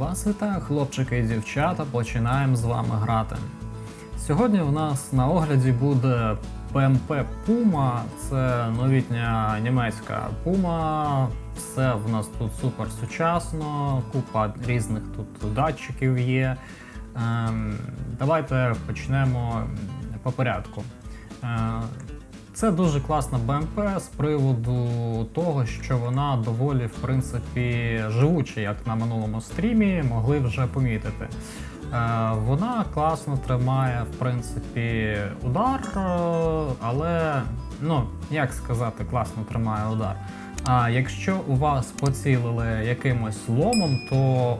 Вас вітаю, хлопчики і дівчата, починаємо з вами грати. Сьогодні у нас на огляді буде ПМП Puma, це новітня німецька Puma. Все в нас тут супер сучасно, купа різних тут датчиків є. Ем, давайте почнемо по порядку. Це дуже класна БМП з приводу того, що вона доволі в принципі живуча, як на минулому стрімі, могли вже помітити. Е, Вона класно тримає, в принципі, удар, е, але ну як сказати, класно тримає удар. А якщо у вас поцілили якимось ломом, то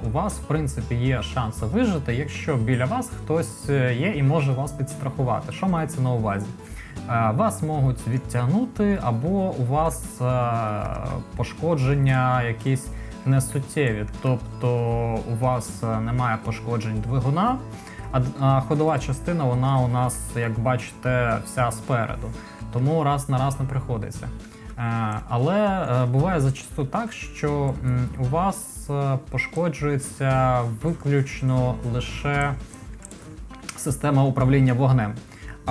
у вас в принципі є шанси вижити, якщо біля вас хтось е, є і може вас підстрахувати. Що мається на увазі? Е, Вас можуть відтягнути, або у вас е, пошкодження якісь несуттєві. Тобто у вас е, немає пошкоджень двигуна, а ходова частина вона у нас, як бачите, вся спереду. Тому раз на раз не приходиться. Але буває зачасту так, що у вас пошкоджується виключно лише система управління вогнем.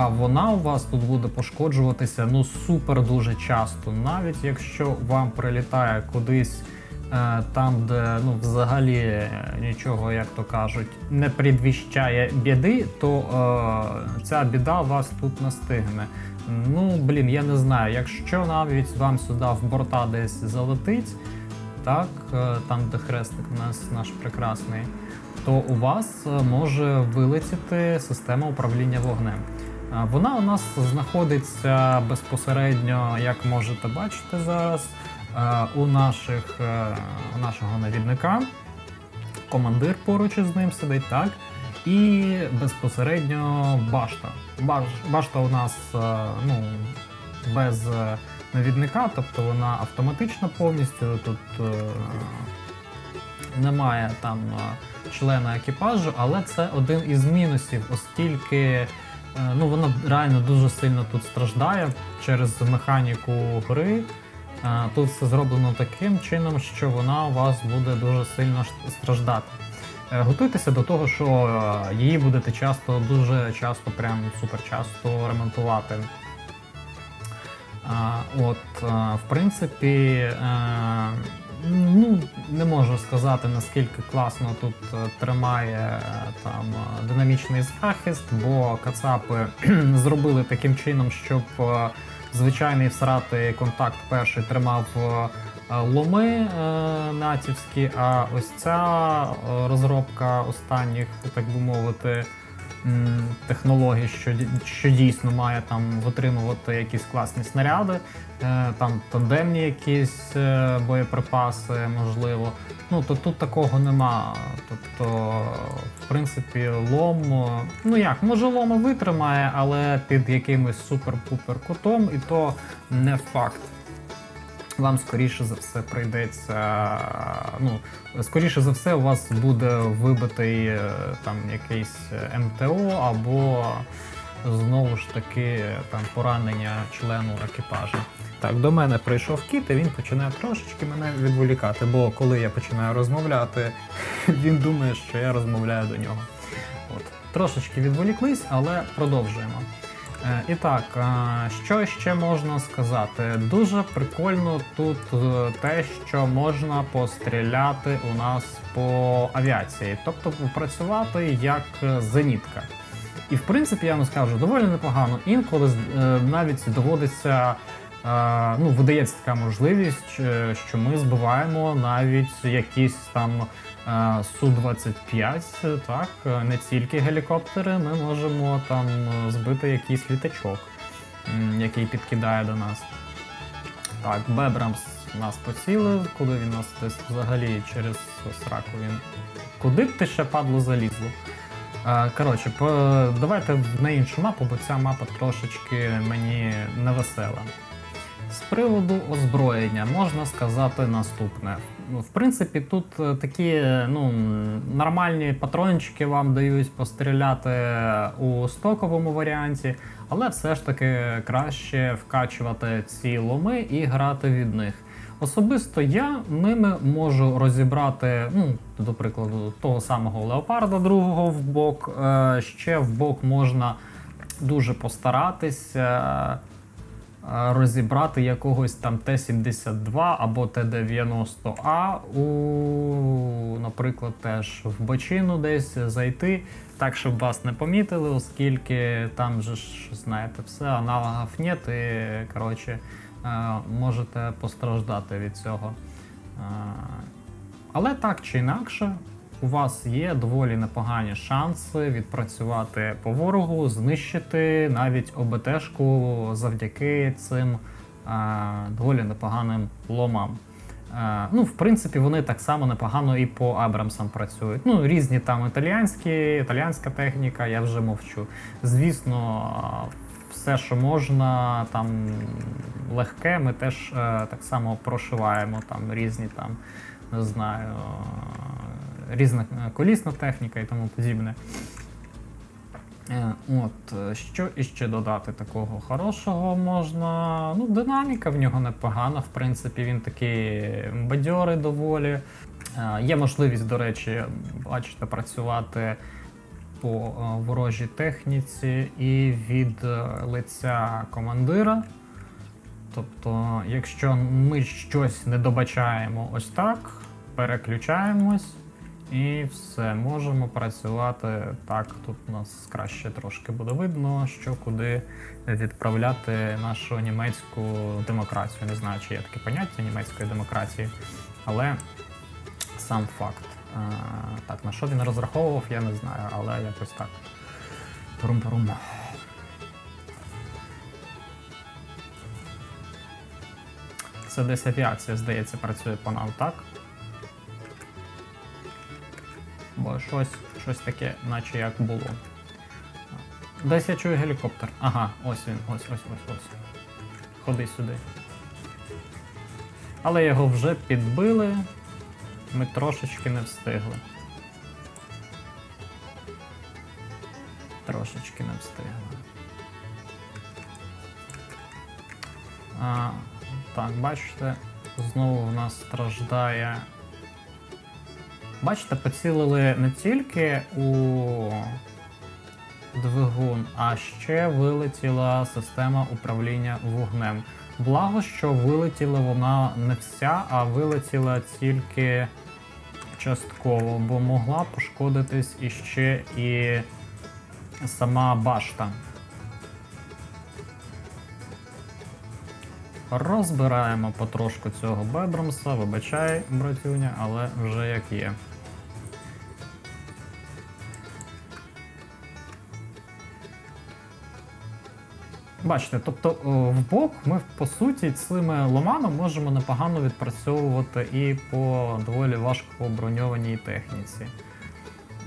А вона у вас тут буде пошкоджуватися ну супер дуже часто, навіть якщо вам прилітає кудись е, там, де ну взагалі е, нічого, як то кажуть, не предвіщає біди, то е, ця біда вас тут настигне. Ну блін, я не знаю, якщо навіть вам сюди в борта десь залетить, так, е, там де хрестик у нас наш прекрасний, то у вас е, може вилетіти система управління вогнем. Вона у нас знаходиться безпосередньо, як можете бачити зараз, е, у наших, е, у нашого навідника. Командир поруч із ним сидить, так. І безпосередньо башта. Баш, башта у нас е, ну, без навідника, тобто вона автоматична повністю. Тут немає там члена екіпажу, але це один із мінусів, оскільки ну, вона реально дуже сильно тут страждає через механіку гри. Е, Тут все зроблено таким чином, що вона у вас буде дуже сильно страждати. Е, Готуйтеся до того, що е, її будете часто, дуже часто, прям супер часто ремонтувати. От, е, в принципі, е, ну, не можу сказати, наскільки класно тут е, тримає е, там е, динамічний захист, бо кацапи зробили таким чином, щоб звичайний всратий контакт перший тримав ломи е, натівські, а ось ця розробка останніх, так би мовити, технологій, що, що дійсно має там витримувати якісь класні снаряди, е, там тандемні якісь е, боєприпаси, можливо. Ну то тут такого нема. Тобто, в принципі, лом, е, ну як, може лома витримає, але під якимось супер-пупер кутом, і то не факт. Вам скоріше за все прийдеться. Ну, скоріше за все, у вас буде вибитий е, там якийсь е, МТО або знову ж таки там поранення члену екіпажу. Так, до мене прийшов кіт, і він починає трошечки мене відволікати, бо коли я починаю розмовляти, він думає, що я розмовляю до нього. От. Трошечки відволіклись, але продовжуємо. Е, І так, е, що ще можна сказати? Дуже прикольно тут е, те, що можна постріляти у нас по авіації, тобто попрацювати як зенітка. І в принципі, я вам скажу, доволі непогано. Інколи навіть доводиться. Ну, видається така можливість, що ми збиваємо навіть якісь там Су-25, е, так, е, не тільки гелікоптери, ми можемо там е, збити якийсь літачок, який підкидає до нас. Так, Бебрамс нас поцілив, куди він нас десь взагалі через сраку він. Куди б ти ще падло залізло? Коротше, давайте на іншу мапу, бо ця мапа трошечки мені невесела. Приводу озброєння можна сказати наступне. Ну, В принципі, тут е, такі е, ну, нормальні патрончики вам дають постріляти у стоковому варіанті, але все ж таки краще вкачувати ці ломи і грати від них. Особисто я ними можу розібрати, ну, до прикладу, того самого леопарда другого в бок. Е, ще в бок можна дуже постаратися е, розібрати якогось там Т-72 або Т-90А у, наприклад, теж в бочину десь зайти, так, щоб вас не помітили, оскільки там же ж, знаєте, все, аналогів нет, і, коротше, е, можете постраждати від цього. Е, Але так чи інакше, у вас є доволі непогані шанси відпрацювати по ворогу, знищити навіть ОБТшку завдяки цим е, доволі непоганим ломам. Е, ну, в принципі, вони так само непогано і по Абрамсам працюють. Ну, різні там італіянські, італіянська техніка, я вже мовчу. Звісно, все, що можна, там легке, ми теж е, так само прошиваємо там різні там, не знаю, різна е, колісна техніка і тому подібне. Е, От, е, що іще додати такого хорошого можна. Ну, динаміка в нього непогана, в принципі, він такий бадьорий доволі. Є можливість, до речі, бачите, працювати по ворожій техніці і від лиця командира. Тобто, якщо ми щось не добачаємо ось так, переключаємось і все, можемо працювати так. Тут у нас краще трошки буде видно, що куди відправляти нашу німецьку демократію. Не знаю, чи є таке поняття німецької демократії, але сам факт. Так, на що він розраховував, я не знаю, але якось так. Трум-парум. Це десь авіація, здається, працює по нам, так? Щось, щось таке, наче як було. Десь я чую гелікоптер. Ага, ось він, ось, ось, ось, ось. Ходи сюди. Але його вже підбили. Ми трошечки не встигли. Трошечки не встигли. А, так, бачите, знову в нас страждає. Бачите, поцілили не тільки у двигун, а ще вилетіла система управління вогнем. Благо, що вилетіла вона не вся, а вилетіла тільки частково, бо могла пошкодитись іще і сама башта. Розбираємо потрошку цього Бебромса, вибачай, братюня, але вже як є. Бачите, тобто о, в бок ми по суті цими ломами можемо непогано відпрацьовувати і по доволі важко броньованій техніці.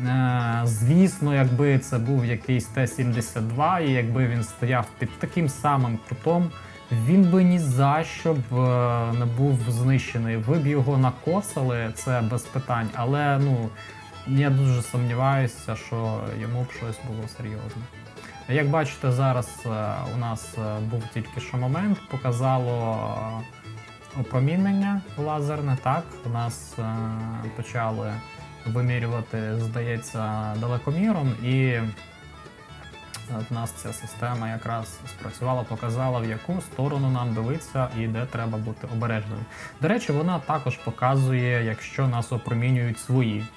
Е, звісно, якби це був якийсь Т-72, і якби він стояв під таким самим кутом, він би ні за що б е, не був знищений. Ви б його накосили, це без питань, але ну я дуже сумніваюся, що йому б щось було серйозне. Як бачите, зараз е, у нас е, був тільки що момент, показало е, опромінення лазерне. Так, у нас почали вимірювати, здається, далекоміром, і в нас ця система якраз спрацювала, показала, в яку сторону нам дивитися і де треба бути обережним. До речі, вона також показує, якщо нас опромінюють свої.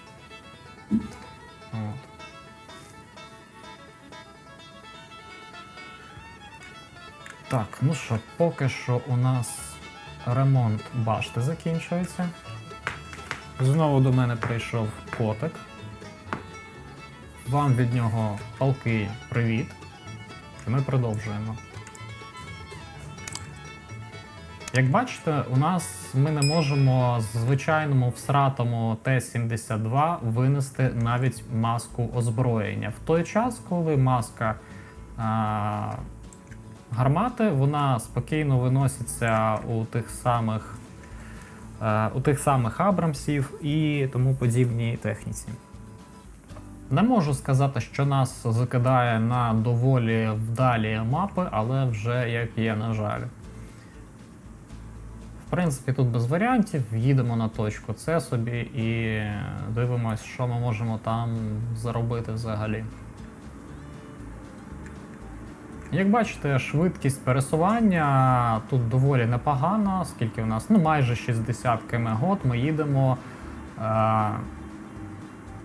От. Так, ну що, поки що у нас ремонт башти закінчується. Знову до мене прийшов котик. Вам від нього палкий привіт. І ми продовжуємо. Як бачите, у нас ми не можемо з звичайному всратому Т-72 винести навіть маску озброєння. В той час, коли маска а, гармати, вона спокійно виноситься у тих самих е, у тих самих Абрамсів і тому подібній техніці. Не можу сказати, що нас закидає на доволі вдалі мапи, але вже як є, на жаль. В принципі, тут без варіантів. Їдемо на точку С собі і дивимось, що ми можемо там заробити взагалі. Як бачите, швидкість пересування тут доволі непогана, скільки у нас, ну майже 60 км год ми їдемо е,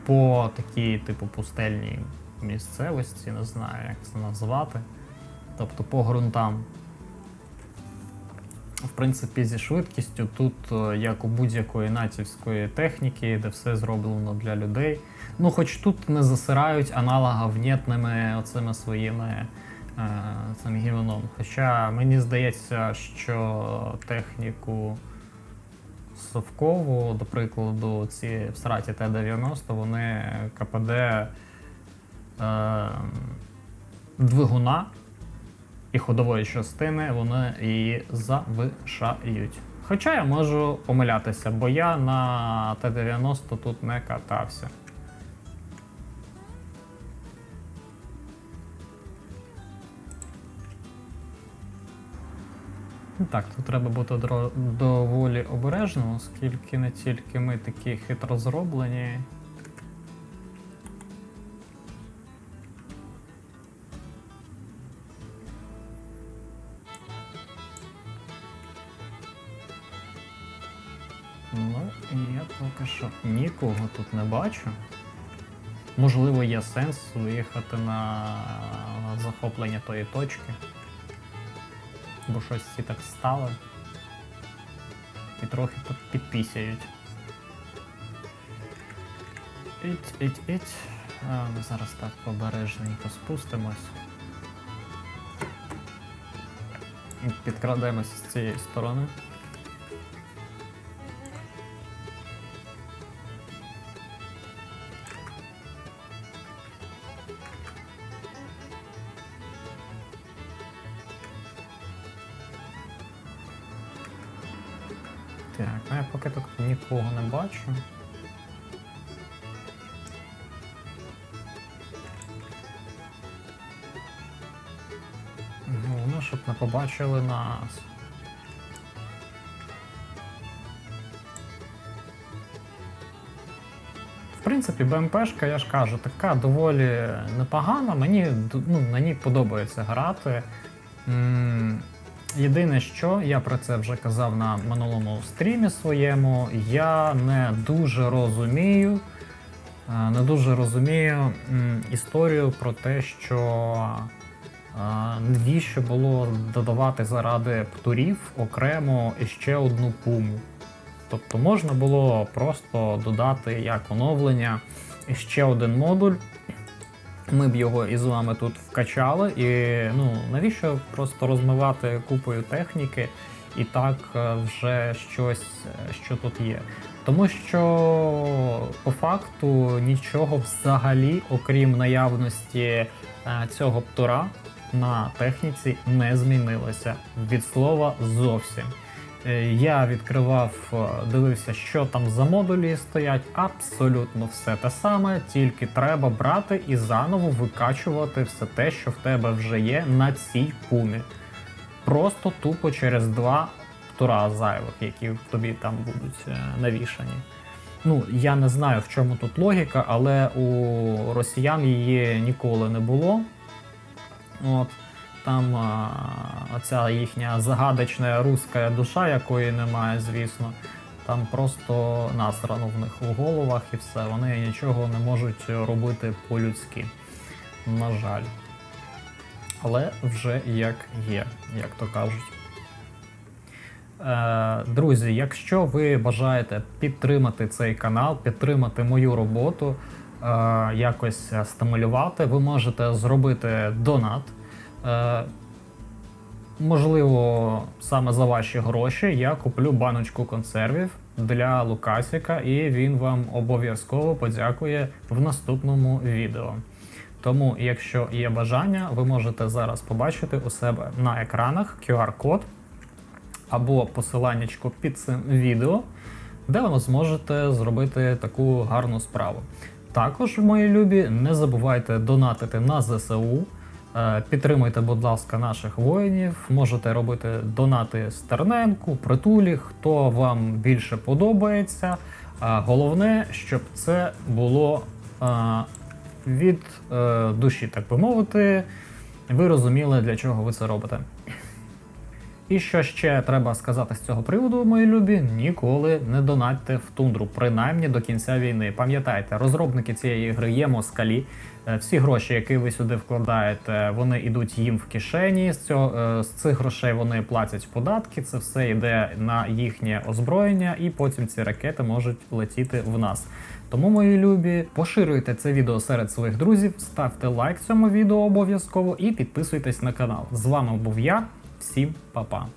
по такій, типу, пустельній місцевості, не знаю, як це назвати. Тобто по ґрунтам. В принципі, зі швидкістю тут, е, як у будь-якої натівської техніки, де все зроблено для людей. Ну, хоч тут не засирають аналоговнєтними оцими своїми цим гівном. Хоча мені здається, що техніку совкову, до прикладу, ці в сраті Т-90, вони КПД е, двигуна і ходової частини вони її завишають. Хоча я можу помилятися, бо я на Т-90 тут не катався. Так, тут треба бути доволі обережним, оскільки не тільки ми такі хитро зроблені. Ну, я поки що нікого тут не бачу. Можливо, є сенс виїхати на захоплення тої точки. Бо щось всі так стали. І трохи підпісяють. Іть, іть, іть. А, ми зараз так побережненько спустимось. Підкрадаємося з цієї сторони. Бачу. Головне, щоб не побачили нас. В принципі, БМПшка, я ж кажу, така доволі непогана. Мені ну, на ній подобається грати. Єдине, що я про це вже казав на минулому стрімі своєму, я не дуже розумію, е, не дуже розумію історію про те, що е, навіщо було додавати заради птурів окремо ще одну пуму. Тобто можна було просто додати як оновлення ще один модуль. Ми б його із вами тут вкачали, і ну навіщо просто розмивати купою техніки і так е, вже щось, е, що тут є. Тому що по факту нічого взагалі, окрім наявності е, цього птура на техніці, не змінилося від слова зовсім. Е, Я відкривав, е, дивився, що там за модулі стоять. Абсолютно все те саме, тільки треба брати і заново викачувати все те, що в тебе вже є на цій пумі. Просто тупо через два тура зайвих, які тобі там будуть е, навішані. Ну, я не знаю, в чому тут логіка, але у росіян її ніколи не було. От. Там а, оця їхня загадочна руська душа, якої немає, звісно. Там просто насрано в них у головах і все. Вони нічого не можуть робити по-людськи. На жаль. Але вже як є, як то кажуть. Е, Друзі, якщо ви бажаєте підтримати цей канал, підтримати мою роботу, е, якось стимулювати, ви можете зробити донат. Е, Можливо, саме за ваші гроші я куплю баночку консервів для Лукасіка, і він вам обов'язково подякує в наступному відео. Тому, якщо є бажання, ви можете зараз побачити у себе на екранах QR-код або посиланнячко під цим відео, де ви зможете зробити таку гарну справу. Також, мої любі, не забувайте донатити на ЗСУ. Е, Підтримуйте, будь ласка, наших воїнів. Можете робити донати Стерненку, притулі, хто вам більше подобається. Головне, щоб це було е, від е, душі, так би мовити. Ви розуміли, для чого ви це робите. І що ще треба сказати з цього приводу, мої любі, ніколи не донатьте в тундру, принаймні до кінця війни. Пам'ятайте, розробники цієї гри є москалі. Е, Всі гроші, які ви сюди вкладаєте, вони йдуть їм в кишені. З цього е, з цих грошей вони платять податки. Це все йде на їхнє озброєння, і потім ці ракети можуть летіти в нас. Тому, мої любі, поширюйте це відео серед своїх друзів, ставте лайк цьому відео обов'язково і підписуйтесь на канал. З вами був я. Всім па-па!